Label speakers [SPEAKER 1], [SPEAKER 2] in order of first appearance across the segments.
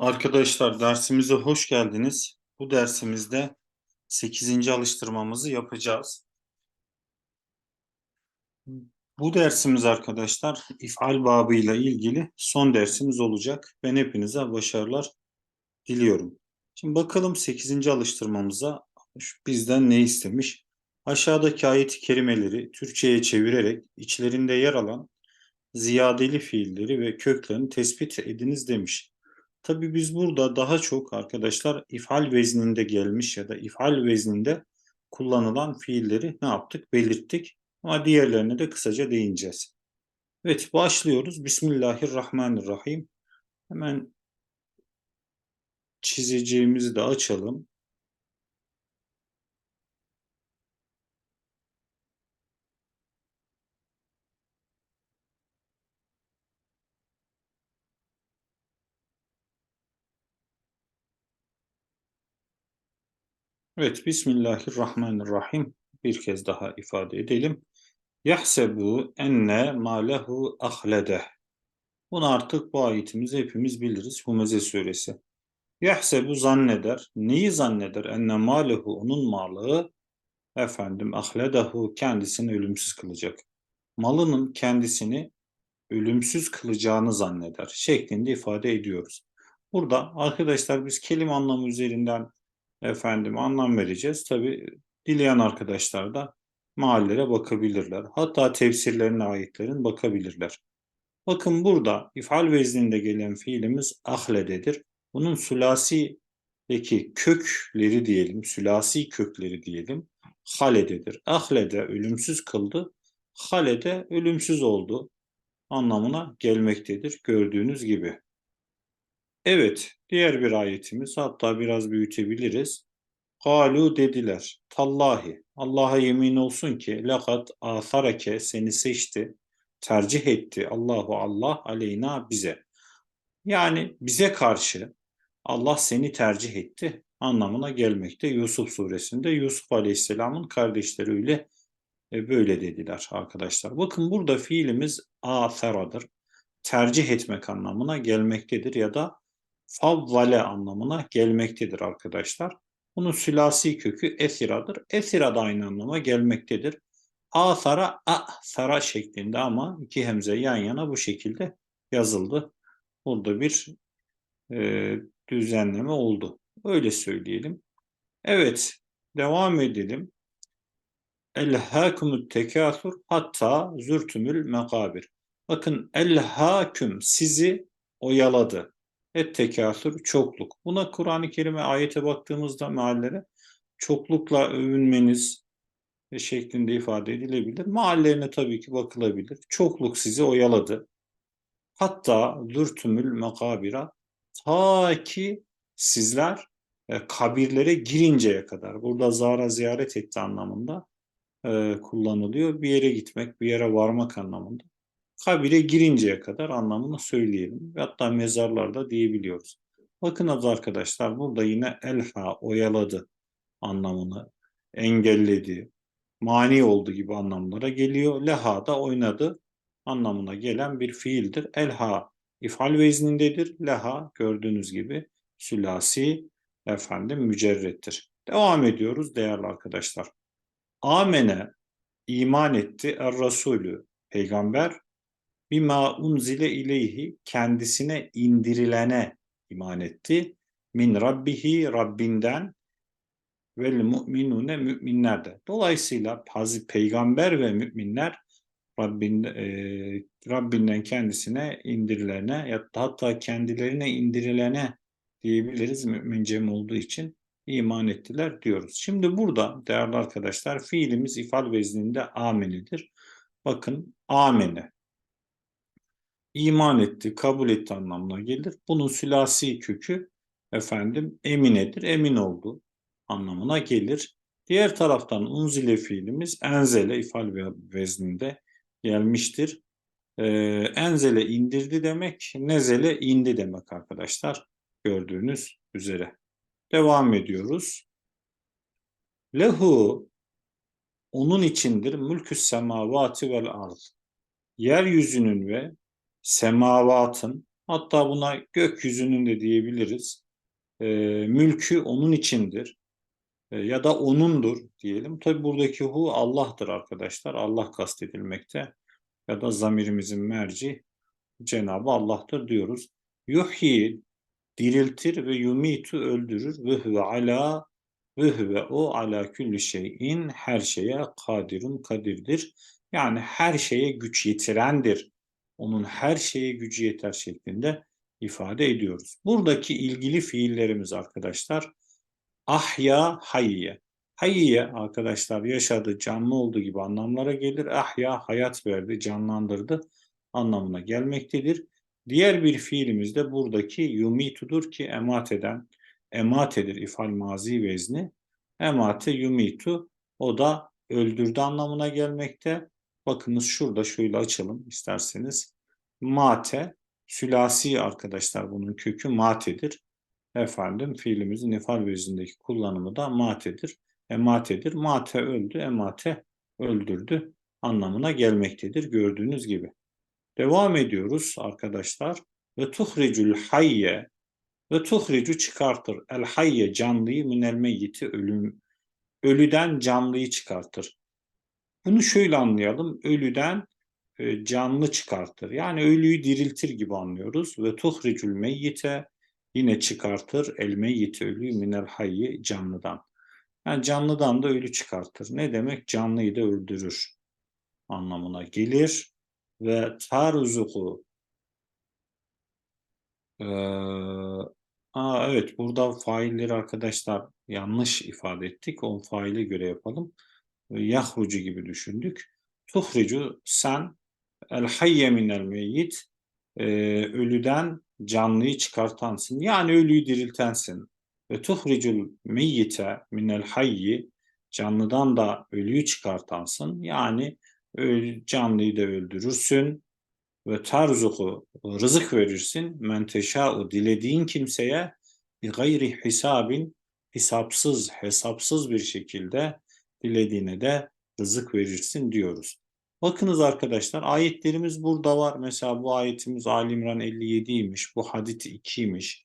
[SPEAKER 1] Arkadaşlar dersimize hoş geldiniz. Bu dersimizde 8. alıştırmamızı yapacağız. Bu dersimiz arkadaşlar ifal babıyla ilgili son dersimiz olacak. Ben hepinize başarılar diliyorum. Şimdi bakalım 8. alıştırmamıza bizden ne istemiş? Aşağıdaki ayet-i kerimeleri Türkçe'ye çevirerek içlerinde yer alan ziyadeli fiilleri ve köklerini tespit ediniz demiş. Tabi biz burada daha çok arkadaşlar ifal vezninde gelmiş ya da ifal vezninde kullanılan fiilleri ne yaptık? Belirttik. Ama diğerlerine de kısaca değineceğiz. Evet başlıyoruz. Bismillahirrahmanirrahim. Hemen çizeceğimizi de açalım. Evet, Bismillahirrahmanirrahim. Bir kez daha ifade edelim. Yahsebu enne malehu ahledeh. Bunu artık bu ayetimizi hepimiz biliriz. Humeze suresi. Yahsebu zanneder. Neyi zanneder? Enne malehu onun malı efendim ahledahu kendisini ölümsüz kılacak. Malının kendisini ölümsüz kılacağını zanneder şeklinde ifade ediyoruz. Burada arkadaşlar biz kelime anlamı üzerinden efendim anlam vereceğiz. Tabi dileyen arkadaşlar da mahallere bakabilirler. Hatta tefsirlerine ayetlerin bakabilirler. Bakın burada ifal vezninde gelen fiilimiz ahlededir. Bunun sülasi kökleri diyelim, sülasi kökleri diyelim. Halededir. Ahlede ölümsüz kıldı. Halede ölümsüz oldu anlamına gelmektedir gördüğünüz gibi. Evet, diğer bir ayetimiz hatta biraz büyütebiliriz. Galu dediler. Tallahi. Allah'a yemin olsun ki lakat atharake seni seçti, tercih etti. Allahu Allah aleyna bize. Yani bize karşı Allah seni tercih etti anlamına gelmekte. Yusuf suresinde Yusuf aleyhisselamın kardeşleri öyle e, böyle dediler arkadaşlar. Bakın burada fiilimiz atharadır. Tercih etmek anlamına gelmektedir ya da favvale anlamına gelmektedir arkadaşlar. Bunun sülasi kökü esiradır. Esira da aynı anlama gelmektedir. Asara, sara şeklinde ama iki hemze yan yana bu şekilde yazıldı. Burada bir e, düzenleme oldu. Öyle söyleyelim. Evet, devam edelim. El-hâkumut tekâthur hatta zürtümül mekabir. Bakın el-hâküm sizi oyaladı. Et tekâsür çokluk. Buna Kur'an-ı Kerim'e ayete baktığımızda meallere çoklukla övünmeniz şeklinde ifade edilebilir. Mahallerine tabii ki bakılabilir. Çokluk sizi oyaladı. Hatta zürtümül mekabira ta ki sizler e, kabirlere girinceye kadar. Burada zara ziyaret etti anlamında e, kullanılıyor. Bir yere gitmek, bir yere varmak anlamında kabire girinceye kadar anlamını söyleyelim. Hatta mezarlarda diyebiliyoruz. Bakınız arkadaşlar burada yine elha oyaladı anlamını engelledi, mani oldu gibi anlamlara geliyor. Leha da oynadı anlamına gelen bir fiildir. Elha ifal veznindedir. Leha gördüğünüz gibi sülasi efendim mücerrettir. Devam ediyoruz değerli arkadaşlar. Amene iman etti er Resulü peygamber bima unzile ileyhi kendisine indirilene iman etti. Min rabbihi Rabbinden vel mu'minune müminler de. Dolayısıyla Hazreti Peygamber ve müminler Rabbin, e, Rabbinden kendisine indirilene ya hatta kendilerine indirilene diyebiliriz mümin cem olduğu için iman ettiler diyoruz. Şimdi burada değerli arkadaşlar fiilimiz ifal vezninde amenidir. Bakın amene iman etti, kabul etti anlamına gelir. Bunun sülasi kökü efendim eminedir, emin oldu anlamına gelir. Diğer taraftan unzile fiilimiz enzele ifal vezninde gelmiştir. Ee, enzele indirdi demek, nezele indi demek arkadaşlar. Gördüğünüz üzere. Devam ediyoruz. Lehu onun içindir mülkü semavati vel arz. Yeryüzünün ve semavatın Hatta buna gökyüzünün de diyebiliriz. E, mülkü onun içindir. E, ya da onundur diyelim. Tabi buradaki hu Allah'tır arkadaşlar. Allah kastedilmekte. Ya da zamirimizin merci Cenabı Allah'tır diyoruz. Yuhyi diriltir ve yumitu öldürür ve huve ala ve huve o ala külli şeyin her şeye kadirun kadirdir. Yani her şeye güç yetirendir. Onun her şeye gücü yeter şeklinde ifade ediyoruz. Buradaki ilgili fiillerimiz arkadaşlar ahya hayye. Hayye arkadaşlar yaşadı, canlı olduğu gibi anlamlara gelir. Ahya hayat verdi, canlandırdı anlamına gelmektedir. Diğer bir fiilimiz de buradaki yumitudur ki emat eden, ematedir ifal mazi vezni. Emate yumitu o da öldürdü anlamına gelmekte. Bakınız şurada şöyle açalım isterseniz. Mate, sülasi arkadaşlar bunun kökü matedir. Efendim fiilimizin ifal veznindeki kullanımı da matedir. Ematedir. Mate öldü, emate öldürdü anlamına gelmektedir gördüğünüz gibi. Devam ediyoruz arkadaşlar. Ve tuhricul hayye ve tuhricu çıkartır. El hayye canlıyı minel meyyiti ölüm. Ölüden canlıyı çıkartır. Bunu şöyle anlayalım. Ölüden e, canlı çıkartır. Yani ölüyü diriltir gibi anlıyoruz. Ve tuhricul meyyite yine çıkartır. El meyyiti ölüyü minel hayyi canlıdan. Yani canlıdan da ölü çıkartır. Ne demek? Canlıyı da öldürür anlamına gelir ve tarzuku ee, aa, evet burada failleri arkadaşlar yanlış ifade ettik. O faile göre yapalım. Yahrucu gibi düşündük. Tuhricu sen el hayye minel meyyit e, ölüden canlıyı çıkartansın. Yani ölüyü diriltensin. Ve tuhricul meyyite minel hayyi canlıdan da ölüyü çıkartansın. Yani canlıyı da öldürürsün ve tarzuku rızık verirsin men teşâ'u dilediğin kimseye bir gayri hisabin hesapsız hesapsız bir şekilde dilediğine de rızık verirsin diyoruz. Bakınız arkadaşlar ayetlerimiz burada var. Mesela bu ayetimiz Ali İmran 57'ymiş. Bu Hadid 2'ymiş.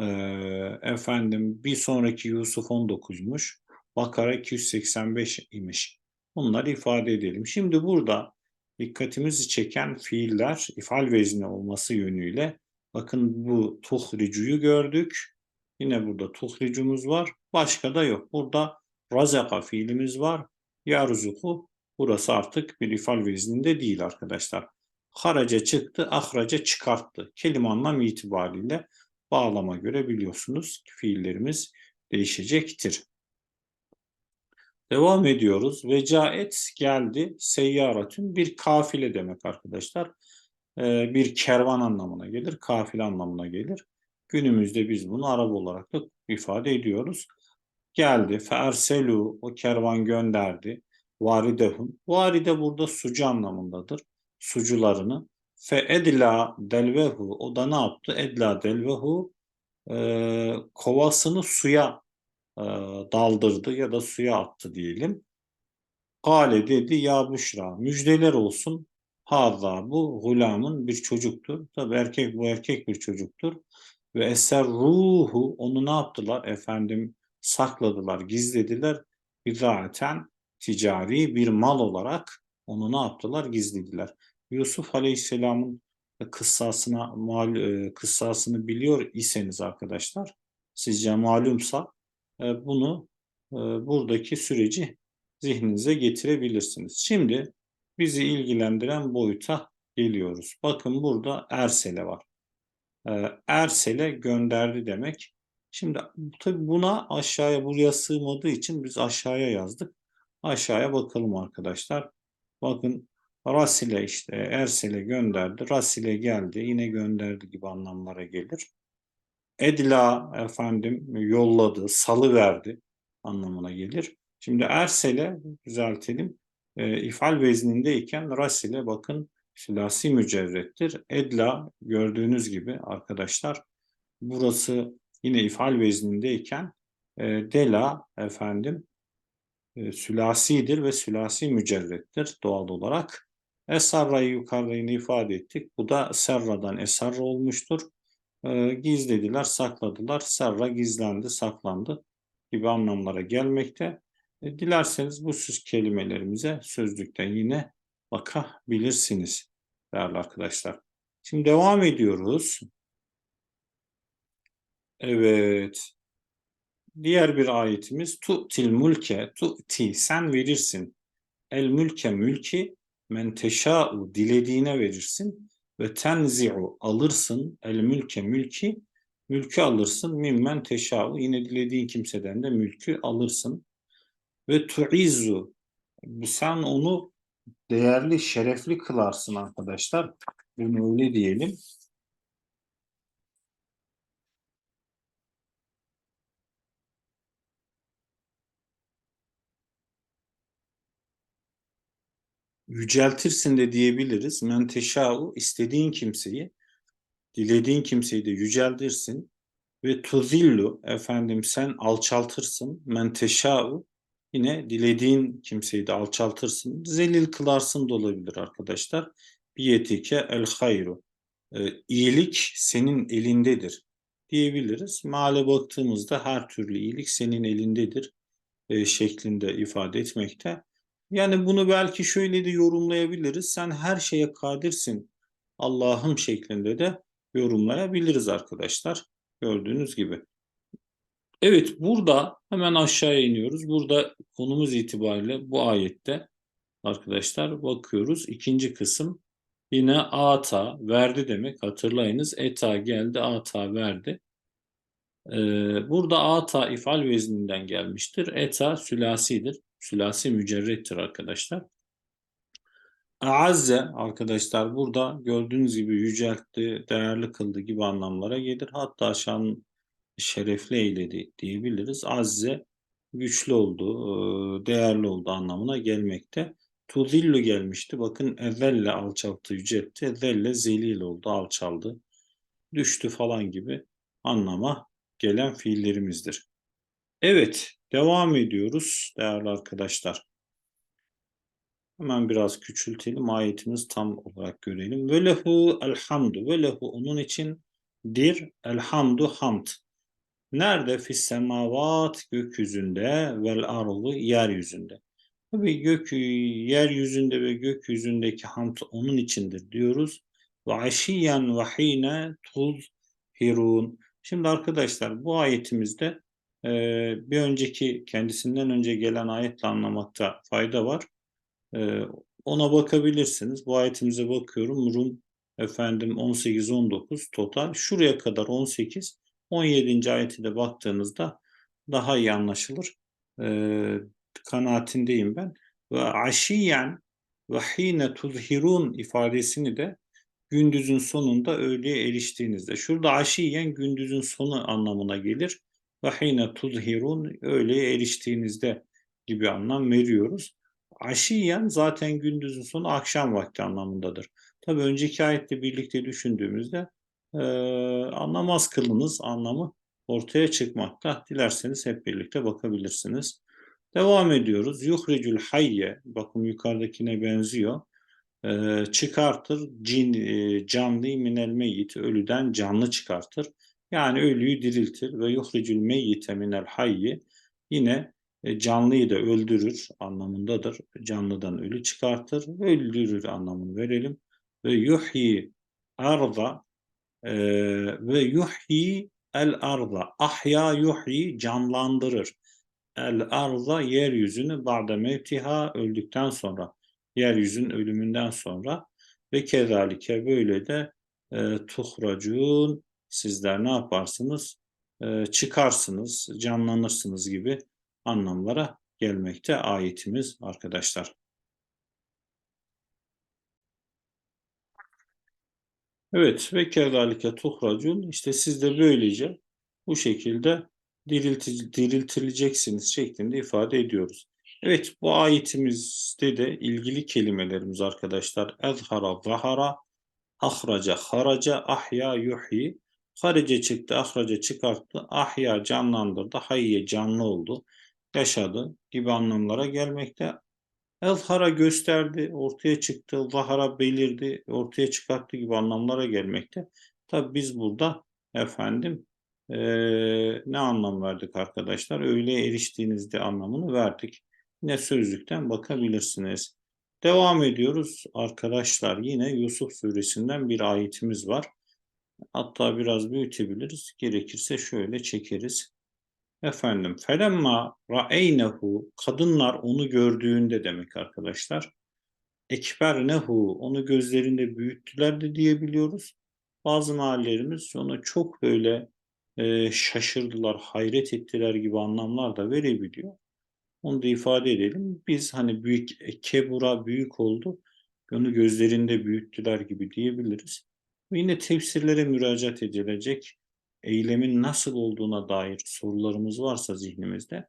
[SPEAKER 1] Ee, efendim bir sonraki Yusuf 19'muş. Bakara 285 imiş. Bunları ifade edelim. Şimdi burada dikkatimizi çeken fiiller ifal vezni olması yönüyle bakın bu tuhricuyu gördük. Yine burada tuhricumuz var. Başka da yok. Burada razaka fiilimiz var. Yarzuku burası artık bir ifal vezninde değil arkadaşlar. Haraca çıktı, ahraca çıkarttı. Kelime anlam itibariyle bağlama göre biliyorsunuz fiillerimiz değişecektir. Devam ediyoruz. Vecaet geldi. Seyyaratün bir kafile demek arkadaşlar. Ee, bir kervan anlamına gelir. Kafile anlamına gelir. Günümüzde biz bunu Arap olarak da ifade ediyoruz. Geldi. Ferselu o kervan gönderdi. Varidehum. Varide burada sucu anlamındadır. Sucularını. Fe edla delvehu. O da ne yaptı? Edla delvehu. E, kovasını suya e, daldırdı ya da suya attı diyelim. Kale dedi ya Büşra müjdeler olsun. Haza bu gulamın bir çocuktur. Tabi erkek bu erkek bir çocuktur. Ve eser ruhu onu ne yaptılar efendim sakladılar, gizlediler. Bir zaten ticari bir mal olarak onu ne yaptılar gizlediler. Yusuf Aleyhisselam'ın kıssasına mal e, kıssasını biliyor iseniz arkadaşlar sizce malumsa e, bunu e, buradaki süreci zihninize getirebilirsiniz. Şimdi bizi ilgilendiren boyuta geliyoruz. Bakın burada Ersel'e var. E, Ersel'e gönderdi demek. Şimdi tabi buna aşağıya buraya sığmadığı için biz aşağıya yazdık. Aşağıya bakalım arkadaşlar. Bakın Rasil'e işte Ersel'e gönderdi. Rasil'e geldi. Yine gönderdi gibi anlamlara gelir. Edla efendim yolladı, salı verdi anlamına gelir. Şimdi ersele düzeltelim. E, ifal veznindeyken rasile bakın silasi mücerrettir. Edla gördüğünüz gibi arkadaşlar burası yine ifal veznindeyken e, dela efendim e, sülasidir ve sülasi mücerrettir doğal olarak. Esarra'yı yukarıda yine ifade ettik. Bu da serradan esarra olmuştur. E, gizlediler, sakladılar. Serra gizlendi, saklandı gibi anlamlara gelmekte. E, dilerseniz bu süs kelimelerimize sözlükten yine bakabilirsiniz değerli arkadaşlar. Şimdi devam ediyoruz. Evet. Diğer bir ayetimiz tu'til mulke tu'ti sen verirsin. El mülke mülki men teşâ'u dilediğine verirsin ve tenzi'u alırsın el mülke mülki mülkü alırsın mimmen teşâ'u yine dilediğin kimseden de mülkü alırsın ve tu'izzu sen onu değerli, şerefli kılarsın arkadaşlar. Bunu öyle diyelim. Yüceltirsin de diyebiliriz. Men teşâ'u istediğin kimseyi, dilediğin kimseyi de yüceltirsin. Ve tuzillu efendim sen alçaltırsın. Men teşâ'u yine dilediğin kimseyi de alçaltırsın. Zelil kılarsın da olabilir arkadaşlar. Biyetike el hayru. Ee, iyilik senin elindedir diyebiliriz. Meale baktığımızda her türlü iyilik senin elindedir e, şeklinde ifade etmekte. Yani bunu belki şöyle de yorumlayabiliriz. Sen her şeye kadirsin Allah'ım şeklinde de yorumlayabiliriz arkadaşlar. Gördüğünüz gibi. Evet burada hemen aşağıya iniyoruz. Burada konumuz itibariyle bu ayette arkadaşlar bakıyoruz. İkinci kısım yine ata verdi demek hatırlayınız. Eta geldi ata verdi. Ee, burada ata ifal vezninden gelmiştir. Eta sülasidir. Sülasi mücerrettir arkadaşlar. Aazze arkadaşlar burada gördüğünüz gibi yüceltti, değerli kıldı gibi anlamlara gelir. Hatta şan şerefli eyledi diyebiliriz. Azze güçlü oldu, değerli oldu anlamına gelmekte. Tuzillu gelmişti. Bakın ezelle alçalttı, yüceltti. Ezelle zelil oldu, alçaldı. Düştü falan gibi anlama gelen fiillerimizdir. Evet, devam ediyoruz değerli arkadaşlar. Hemen biraz küçültelim. Ayetimiz tam olarak görelim. Ve lehu elhamdu. Ve lehu onun için dir elhamdu hamd. Nerede? Fis semavat gökyüzünde vel ardı yeryüzünde. Tabii gök yeryüzünde ve gökyüzündeki hamd onun içindir diyoruz. Ve aşiyen ve hine tuzhirun. Şimdi arkadaşlar bu ayetimizde bir önceki kendisinden önce gelen ayetle anlamakta fayda var. Ona bakabilirsiniz. Bu ayetimize bakıyorum. Rum efendim 18-19 total. Şuraya kadar 18. 17. ayeti de baktığınızda daha iyi anlaşılır. E, kanaatindeyim ben. Ve aşiyen ve hine tuzhirun ifadesini de gündüzün sonunda öğleye eriştiğinizde. Şurada aşiyen gündüzün sonu anlamına gelir. Ve hine tuzhirun öğleye eriştiğinizde gibi anlam veriyoruz. Aşiyen zaten gündüzün sonu akşam vakti anlamındadır. Tabi önceki ayetle birlikte düşündüğümüzde e, anlamaz kılınız anlamı ortaya çıkmakta. Dilerseniz hep birlikte bakabilirsiniz. Devam ediyoruz. Yuhricül hayye, bakın yukarıdakine benziyor. E, çıkartır cin, e, canlı minel meyyit, ölüden canlı çıkartır. Yani ölüyü diriltir ve yuhricül meyyite minel hayyi yine e, canlıyı da öldürür anlamındadır. Canlıdan ölü çıkartır, öldürür anlamını verelim. Ve yuhyi arda e, ve yuhyi el arda. Ahya yuhyi canlandırır. El arda yeryüzünü ba'de mevtiha öldükten sonra. Yeryüzünün ölümünden sonra. Ve kezalike böyle de e, tuhracun sizler ne yaparsınız? E, çıkarsınız, canlanırsınız gibi anlamlara gelmekte ayetimiz arkadaşlar. Evet ve kezalike tuhracun işte siz de böylece bu şekilde dirilti, diriltileceksiniz şeklinde ifade ediyoruz. Evet bu ayetimizde de ilgili kelimelerimiz arkadaşlar ezhara zahara ahraca haraca ahya yuhyi harice çıktı ahraca çıkarttı ahya canlandırdı hayye canlı oldu yaşadı gibi anlamlara gelmekte. Elhara gösterdi, ortaya çıktı, zahara belirdi, ortaya çıkarttı gibi anlamlara gelmekte. Tabi biz burada efendim eee, ne anlam verdik arkadaşlar? Öyle eriştiğinizde anlamını verdik. Yine sözlükten bakabilirsiniz. Devam ediyoruz arkadaşlar. Yine Yusuf suresinden bir ayetimiz var. Hatta biraz büyütebiliriz. Gerekirse şöyle çekeriz. Efendim, felemma ra'eynehu kadınlar onu gördüğünde demek arkadaşlar. Ekbernehu onu gözlerinde büyüttüler de diyebiliyoruz. Bazı mahallelerimiz ona çok böyle e, şaşırdılar, hayret ettiler gibi anlamlar da verebiliyor. Onu da ifade edelim. Biz hani büyük kebura büyük oldu. Onu gözlerinde büyüttüler gibi diyebiliriz. Yine tefsirlere müracaat edilecek eylemin nasıl olduğuna dair sorularımız varsa zihnimizde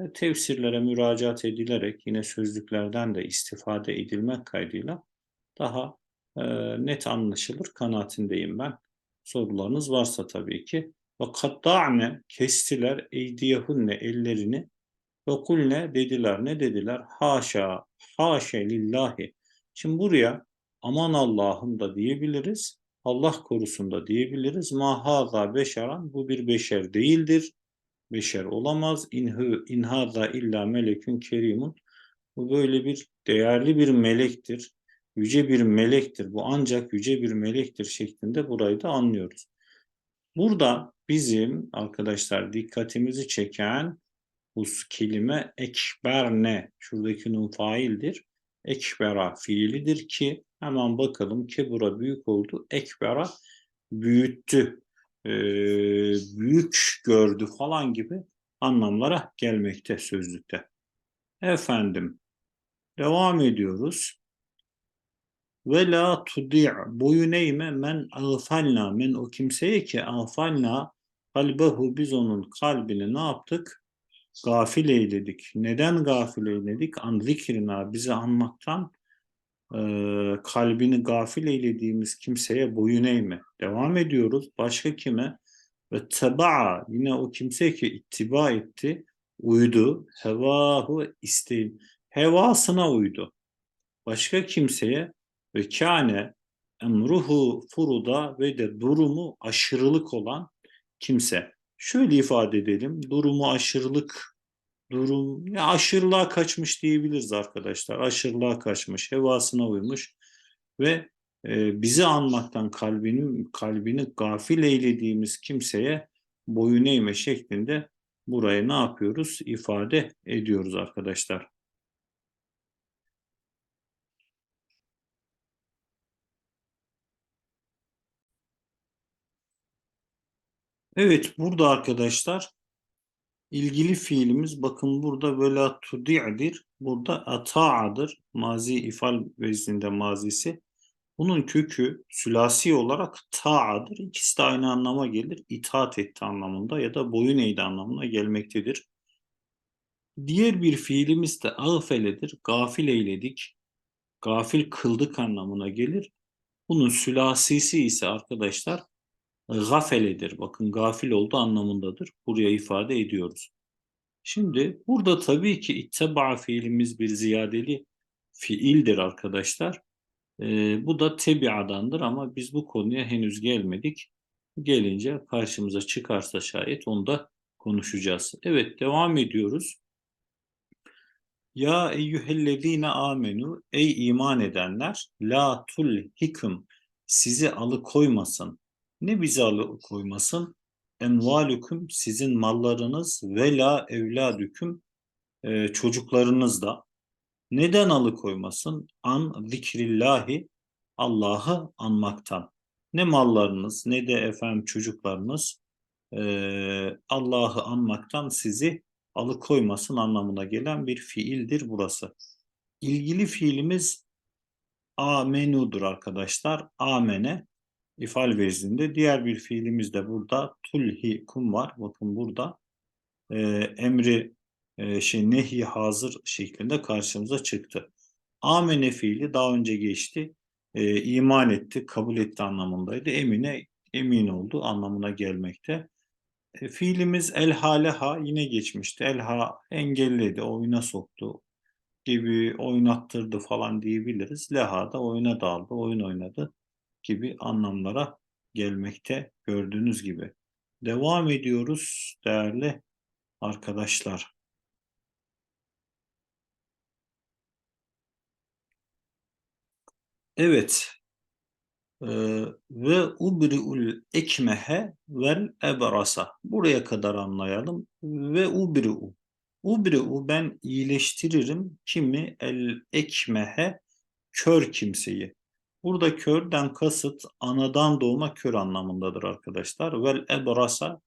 [SPEAKER 1] e, tefsirlere müracaat edilerek yine sözlüklerden de istifade edilmek kaydıyla daha e, net anlaşılır kanaatindeyim ben. Sorularınız varsa tabii ki. Ve katta'ne kestiler eydiyehunne ellerini ve kulne dediler. Ne dediler? Haşa, haşe lillahi. Şimdi buraya aman Allah'ım da diyebiliriz. Allah korusun da diyebiliriz. Mahaza beşeran bu bir beşer değildir. Beşer olamaz. İnhu inhaza illa melekün kerimun. Bu böyle bir değerli bir melektir. Yüce bir melektir. Bu ancak yüce bir melektir şeklinde burayı da anlıyoruz. Burada bizim arkadaşlar dikkatimizi çeken bu kelime ekber ne? Şuradaki nun faildir. Ekbera fiilidir ki hemen bakalım kebura büyük oldu. Ekbera büyüttü, e, büyük gördü falan gibi anlamlara gelmekte sözlükte. Efendim devam ediyoruz. Ve la tudi' boyun eğme men ağfalna men o kimseye ki ağfalna kalbehu biz onun kalbini ne yaptık? gafil eyledik. Neden gafil eyledik? An zikrina bizi anmaktan e, kalbini gafil eylediğimiz kimseye boyun eğme. Devam ediyoruz. Başka kime? Ve teba'a yine o kimse ki ittiba etti, uydu. Hevahu isteğin. Hevasına uydu. Başka kimseye ve kâne emruhu furuda ve de durumu aşırılık olan kimse. Şöyle ifade edelim. Durumu aşırılık durum ya aşırılığa kaçmış diyebiliriz arkadaşlar. Aşırılığa kaçmış, hevasına uymuş ve e, bizi anmaktan kalbini kalbini gafil eylediğimiz kimseye boyun eğme şeklinde burayı ne yapıyoruz? ifade ediyoruz arkadaşlar. Evet burada arkadaşlar ilgili fiilimiz bakın burada böyle tudi'dir. Burada ata'adır. Mazi ifal vezninde mazisi. Bunun kökü sülasi olarak ta'adır. İkisi de aynı anlama gelir. İtaat etti anlamında ya da boyun eğdi anlamına gelmektedir. Diğer bir fiilimiz de ağfeledir. Gafil eyledik. Gafil kıldık anlamına gelir. Bunun sülasisi ise arkadaşlar gafeledir. Bakın gafil oldu anlamındadır. Buraya ifade ediyoruz. Şimdi burada tabii ki itteba fiilimiz bir ziyadeli fiildir arkadaşlar. Ee, bu da tebiadandır ama biz bu konuya henüz gelmedik. Gelince karşımıza çıkarsa şayet onu da konuşacağız. Evet devam ediyoruz. Ya eyyühellezine amenu ey iman edenler la tulhikum sizi alıkoymasın ne bizi alıkoymasın? Envalukum sizin mallarınız ve la evladüküm e, çocuklarınız da. Neden alıkoymasın? An zikrillahi Allah'ı anmaktan. Ne mallarınız ne de efendim çocuklarınız e, Allah'ı anmaktan sizi alıkoymasın anlamına gelen bir fiildir burası. İlgili fiilimiz amenudur arkadaşlar. Amene ifal vezninde. Diğer bir fiilimiz de burada tulhi kum var. Bakın burada e, emri e, şey nehi hazır şeklinde karşımıza çıktı. Amene fiili daha önce geçti. E, iman etti, kabul etti anlamındaydı. Emine emin oldu anlamına gelmekte. E, fiilimiz el haleha yine geçmişti. Elha engelledi, oyuna soktu. gibi oynattırdı falan diyebiliriz. Leha da oyuna daldı, oyun oynadı gibi anlamlara gelmekte gördüğünüz gibi. Devam ediyoruz değerli arkadaşlar. Evet. Ee, ve ubri'ul ekmehe vel ebrasa. Buraya kadar anlayalım. Ve ubri'u. Ubri'u ben iyileştiririm. Kimi? El ekmehe kör kimseyi. Burada körden kasıt anadan doğma kör anlamındadır arkadaşlar. Vel ebrasa.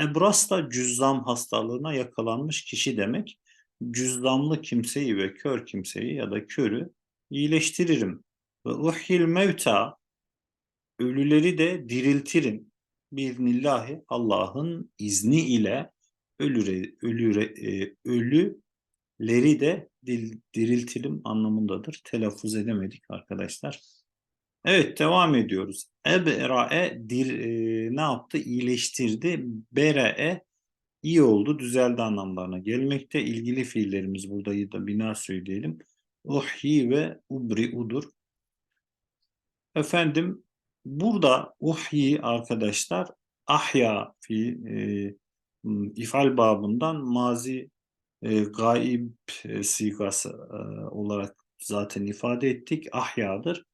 [SPEAKER 1] Ebras da cüzzam hastalığına yakalanmış kişi demek. Cüzzamlı kimseyi ve kör kimseyi ya da körü iyileştiririm. Ve uhyil mevta ölüleri de diriltirim. Biiznillahı Allah'ın izni ile ölüre, ölüre, e, ölüleri de dil, diriltirim anlamındadır. Telaffuz edemedik arkadaşlar. Evet devam ediyoruz. Ebra'e dir, e, ne yaptı? İyileştirdi. Bere'e iyi oldu, düzeldi anlamlarına gelmekte. İlgili fiillerimiz burada da bina söyleyelim. Uhyi ve ubri'udur. Efendim burada uhyi arkadaşlar ahya fi e, ifal babından mazi e, gaib e, sigası e, olarak zaten ifade ettik. Ahyadır.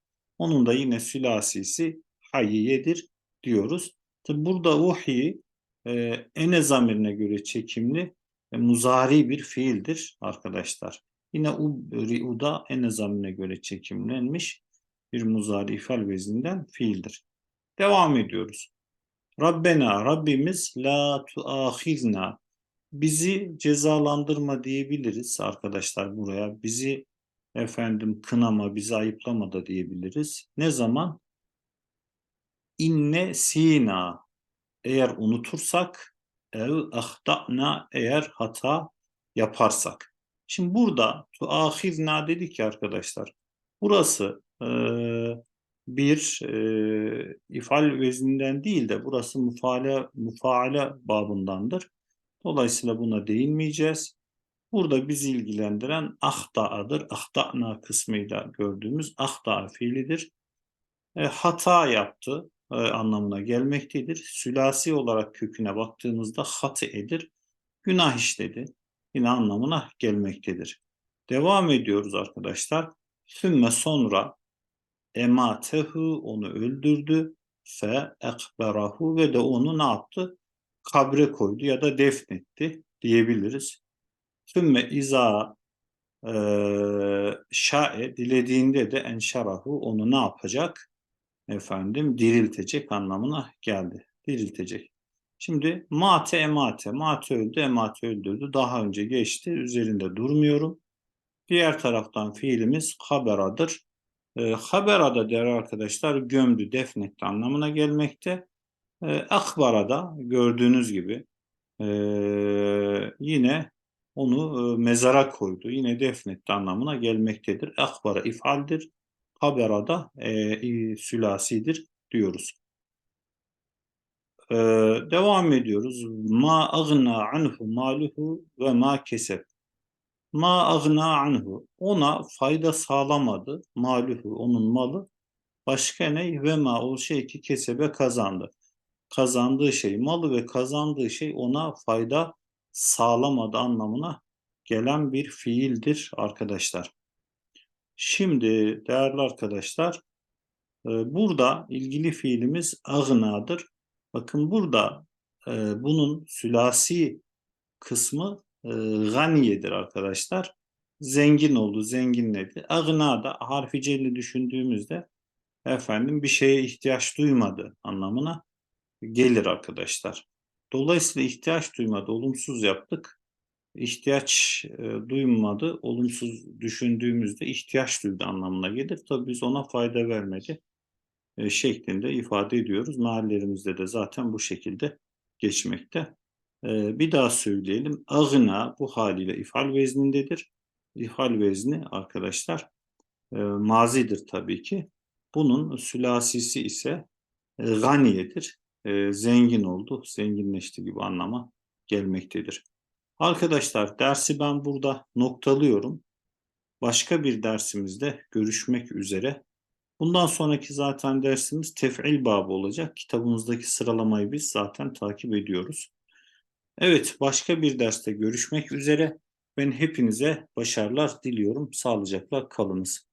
[SPEAKER 1] Onun da yine sülasisi hayyiyedir diyoruz. Tabi burada uhyi e, ene zamirine göre çekimli e, muzari bir fiildir arkadaşlar. Yine u da ene zamirine göre çekimlenmiş bir muzari ifal vezinden fiildir. Devam ediyoruz. Rabbena Rabbimiz la tuahizna bizi cezalandırma diyebiliriz arkadaşlar buraya. Bizi efendim kınama, bizi ayıplama da diyebiliriz. Ne zaman? İnne sina eğer unutursak ev ahtana eğer hata yaparsak. Şimdi burada tuahizna dedik ki arkadaşlar. Burası e, bir e, ifal vezninden değil de burası mufaale, mufaale babındandır. Dolayısıyla buna değinmeyeceğiz. Burada bizi ilgilendiren ahta'adır. Ahta'na kısmıyla gördüğümüz ahta fiilidir. E, hata yaptı e, anlamına gelmektedir. Sülasi olarak köküne baktığımızda edir. Günah işledi. Yine anlamına gelmektedir. Devam ediyoruz arkadaşlar. Sümme sonra ematehu onu öldürdü fe ekberahu ve de onu ne yaptı? Kabre koydu ya da defnetti diyebiliriz. Sümme iza e, şae dilediğinde de enşarahu onu ne yapacak? Efendim diriltecek anlamına geldi. Diriltecek. Şimdi mate emate. Mate öldü, emate öldürdü. Daha önce geçti. Üzerinde durmuyorum. Diğer taraftan fiilimiz haberadır. E, haberada değerli arkadaşlar gömdü, defnetti anlamına gelmekte. E, akbarada gördüğünüz gibi e, yine onu e, mezara koydu. Yine defnetti anlamına gelmektedir. Akbara ifaldir. Haberada e, sülasidir diyoruz. Ee, devam ediyoruz. Ma agna anhu maluhu ve ma kesep. Ma agna anhu. Ona fayda sağlamadı. Maluhu onun malı. Başka ne? Ve ma o şey ki kesebe kazandı. Kazandığı şey malı ve kazandığı şey ona fayda sağlamadı anlamına gelen bir fiildir arkadaşlar. Şimdi değerli arkadaşlar e, burada ilgili fiilimiz agnadır. Bakın burada e, bunun sülasi kısmı e, ganiyedir arkadaşlar. Zengin oldu, zenginledi. Agna da harfi celli düşündüğümüzde efendim bir şeye ihtiyaç duymadı anlamına gelir arkadaşlar. Dolayısıyla ihtiyaç duymadı, olumsuz yaptık. İhtiyaç e, duymadı, olumsuz düşündüğümüzde ihtiyaç duydu anlamına gelir. Tabii biz ona fayda vermedi e, şeklinde ifade ediyoruz. Meallerimizde de zaten bu şekilde geçmekte. E, bir daha söyleyelim. Ağına bu haliyle ifal veznindedir. İfal vezni arkadaşlar e, mazidir tabii ki. Bunun sülasisi ise ganiyedir. E, zengin oldu, zenginleşti gibi anlama gelmektedir. Arkadaşlar dersi ben burada noktalıyorum. başka bir dersimizde görüşmek üzere. Bundan sonraki zaten dersimiz tef'il babı olacak. Kitabımızdaki sıralamayı biz zaten takip ediyoruz. Evet, başka bir derste görüşmek üzere. Ben hepinize başarılar diliyorum. Sağlıcakla kalınız.